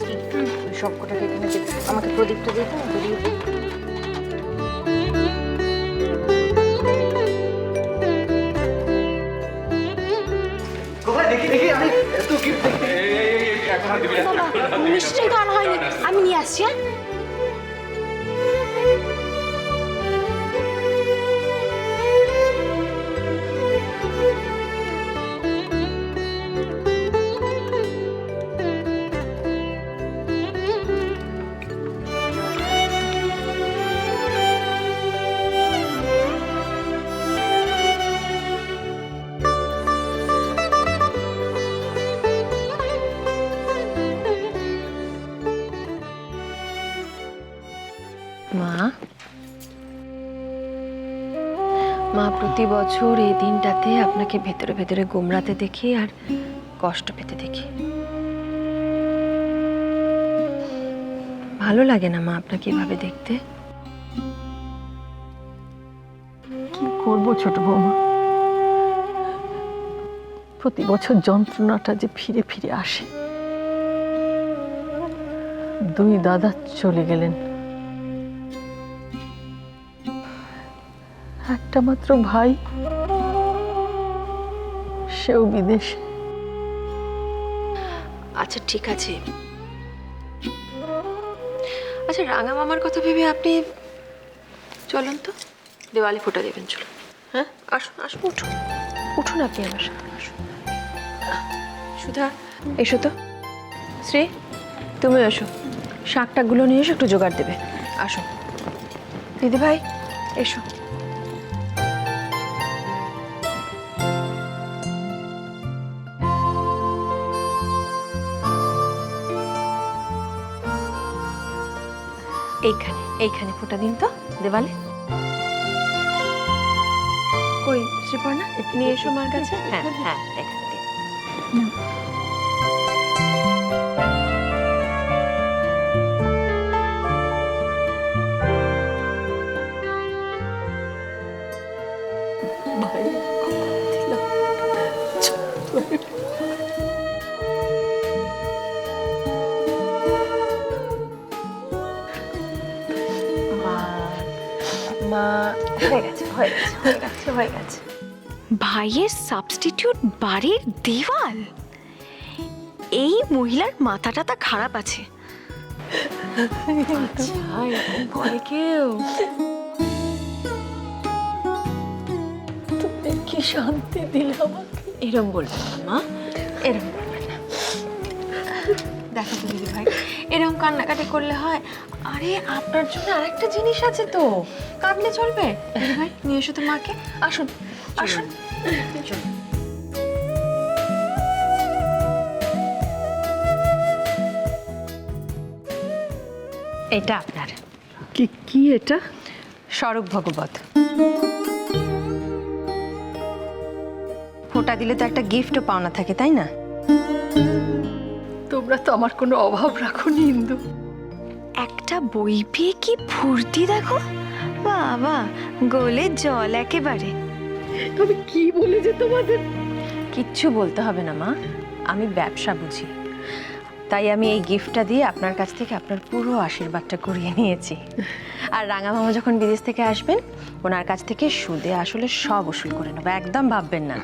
শ্রী ওই সব কটাকে এখানে আমাকে প্রদীপটা দিয়ে প্রদীপ আনা হয়নি। আমি নিয়ে আসছি হ্যাঁ? প্রতি বছর এই দিনটাতে আপনাকে ভেতরে ভেতরে গোমড়াতে দেখি আর কষ্ট পেতে দেখি। ভালো লাগে না মা আপনাকে এভাবে দেখতে। কি করব ছোট বৌমা? প্রতি বছর যন্ত্রণাটা যে ফিরে ফিরে আসে। দুই দাদা চলে গেলেন। একটা মাত্র ভাই, সেও বিদেশে। আচ্ছা ঠিক আছে। আচ্ছা রাঙা মামার কথা ভেবে আপনি চলুন তো। দেওয়ালে ফোটা দেবেন, চলুন। হ্যাঁ? আসুন আসুন, উঠুন। উঠুন আপনি আমার সাথে আসুন। সুধা, এসো তো। শ্রী, তুমি এসো। শাক টাকগুলো নিয়ে এসো একটু জোগাড় দেবে। আসো। দিদি ভাই এসো। এইখানে এইখানে ফোটা দিন তো দেওয়ালে। কই শ্রীপর্ণা নিয়ে এসো আমার কাছে। হ্যাঁ হ্যাঁ এখানে হয়ে গেছে হয়ে গেছে হয়ে গেছে হয়ে গেছে। ভাইয়ের সাবস্টিটিউট বাড়ির দেওয়াল? এই মহিলার মাথাটা তা খারাপ আছে। কেউ? তুমি কি শান্তি দিলে আমাকে? এরম বলবেন না মা। এরম দেখো তো দিদি ভাই এরম কান্নাকাটি করলে হয়? আরে আপনার জন্য আরেকটা জিনিস আছে তো। কাঁদলে চলবে? দিদি ভাই নিয়ে এসো তো মাকে। আসুন আসুন। চলুন। এটা আপনার। কি কি এটা? স্বরূপ ভগবত। ফোঁটা দিলে তো একটা গিফটও পাওনা থাকে তাই না? তোমরা তো আমার কোনো অভাব রাখোনি ইন্দু। একটা বই পেয়ে কি ফুর্তি দেখো? বাবা গোলে জল একেবারে। আমি কি বলে যে তোমাদের? কিচ্ছু বলতে হবে না মা। আমি ব্যবসা বুঝি। তাই আমি এই গিফটটা দিয়ে আপনার কাছ থেকে আপনার পুরো আশীর্বাদটা করিয়ে নিয়েছি। আর রাঙা মামা যখন বিদেশ থেকে আসবেন ওনার কাছ থেকে সুদে আসলে সব উসুল করে নেব। একদম ভাববেন না।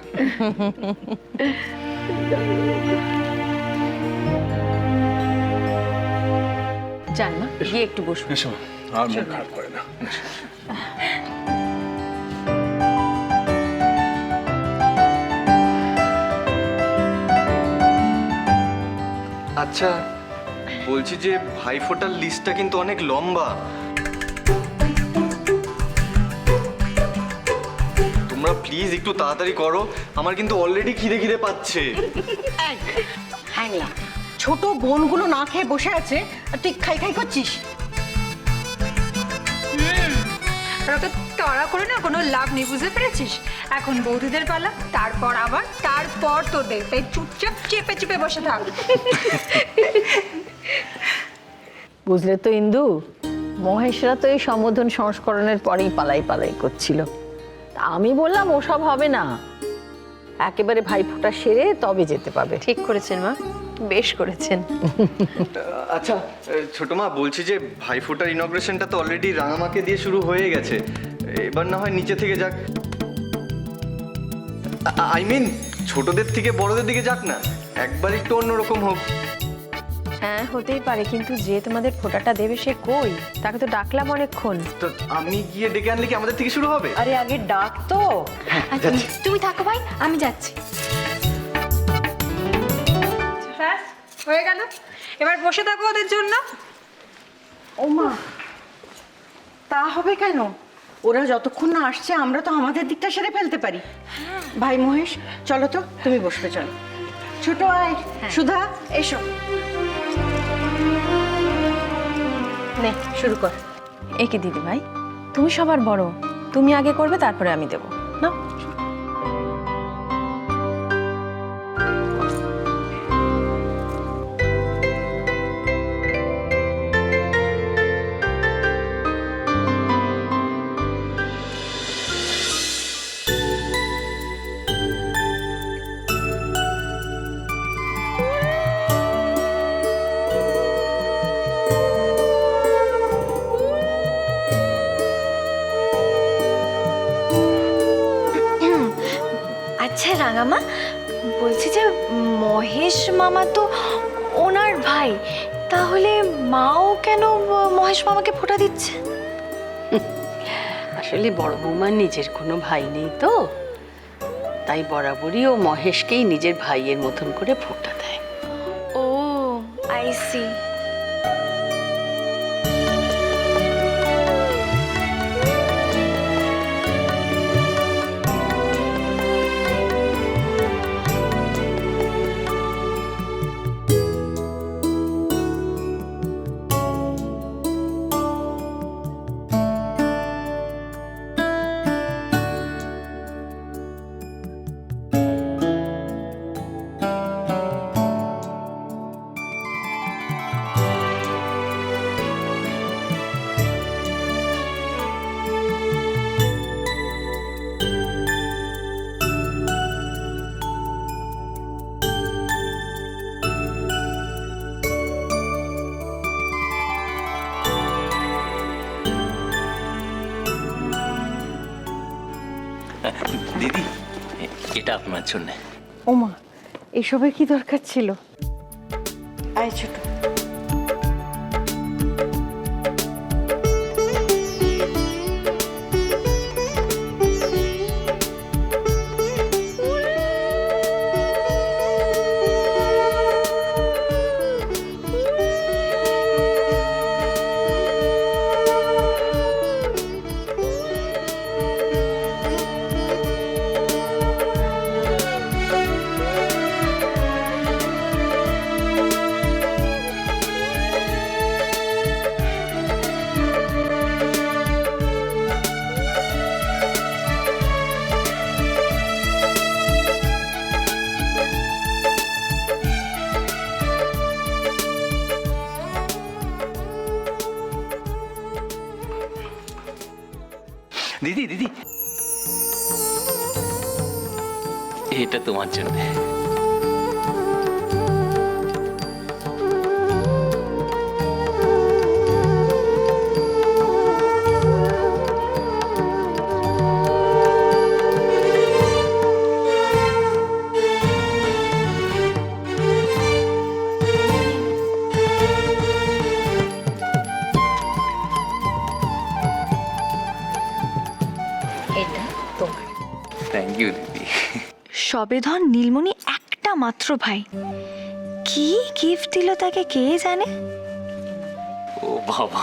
যান মা গিয়ে একটু বসুন। এসো আর মন খারাপ করে না। আচ্ছা বলছি যে ভাইফোঁটার লিস্টটা কিন্তু অনেক লম্বা। তোমরা প্লিজ একটু তাড়াতাড়ি করো আমার কিন্তু অলরেডি খিদে খিদে পাচ্ছে। হ্যাংলা ছোট বোনগুলো না খেয়ে বসে আছে আর তুই খাই খাই করছিস? ওকে তাড়া করে না কোনো লাভ নেই বুঝতে পেরেছিস? এখন বৌদিদের পালা তারপর আবার তারপর তোদের। তাই চুপচাপ চেপে চেপে বসে থাক। বুঝলে তো ইন্দু মহেশরা তো এই সম্বোধন সংস্করণের পরেই পালাই পালাই করছিল। আমি বললাম ওসব হবে না। একেবারে ভাইফোঁটা সেরে তবে যেতে পাবে ঠিক করেছেন মা। বেশ করেছেন। আচ্ছা ছোট মা বলছি যে ভাইফোঁটার ইনগ্রেশনটা তো অলরেডি রাঙামাকে দিয়ে শুরু হয়ে গেছে। এবার না হয় নিচে থেকে যাক। আই মিন ছোটদের থেকে বড়দের দিকে যাক না। একবার একটু অন্যরকম হোক। হ্যাঁ হতেই পারে কিন্তু যে তোমাদের ফোটাটা দেবে সে কই? তাকে তো ডাকলাম অনেকক্ষণ। তো আমি গিয়ে ডেকে আনলে কি আমাদের থেকে শুরু হবে? আরে আগে ডাক তো। আচ্ছা, তুমি থাকো ভাই আমি যাচ্ছি। ব্যাস হয়ে গেল। এবার বসে থাকো ওদের জন্য। ওমা তা হবে কেন? ওরা যতক্ষণ না আসছে আমরা তো আমাদের দিকটা সেরে ফেলতে পারি। ভাই মহেশ চলো তো তুমি বসবে চলো। ছোট আয় সুধা এসো। নে শুরু কর। এ কি দিদি ভাই তুমি সবার বড়। তুমি আগে করবে তারপরে আমি দেবো। না আচ্ছা রাঙামা? বলছি যে মহেশ মামা তো ওনার ভাই। তাহলে মাও কেন মহেশ মামাকে ফোটা দিচ্ছে? আসলে বড় বৌমার নিজের কোনো ভাই নেই তো। তাই বরাবরই ও মহেশকেই নিজের ভাইয়ের মতন করে ফোটা দেয়। ও আই সি দিদি এটা আপনার জন্য। ওমা এসবের কি দরকার ছিল? আয় ছোট। দিদি দিদি। এটা তোমার জন্য। থ্যাংক ইউ দিদি। সবেধন নীলমণি একটা মাত্র ভাই। কি গিফট দিল তাকে কে জানে? ও বাবা।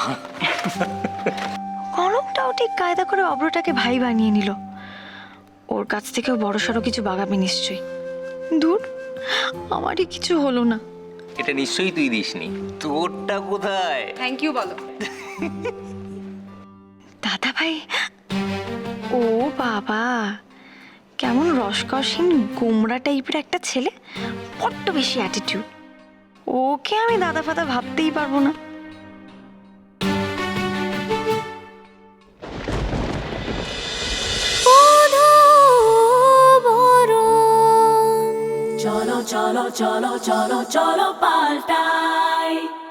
কনকটাও ঠিক কায়দা করে অব্রটাকে ভাই বানিয়ে নিল। ওর কাছ থেকেও বড় সড়ো কিছু বাগাবে নিশ্চয়ই। দূর আমারই কিছু হলো না। এটা নিশ্চয়ই তুই দিসনি। তোরটা কোথায়? থ্যাংক ইউ বলো দাদা ভাই ও বাবা কেমন রসকসহীন গোমরা টাইপের একটা ছেলে বড্ড বেশি অ্যাটিটিউড ওকে আমি দাদা ফাদা ভাবতেই পারব না চলো চলো cholo, cholo, cholo, palta.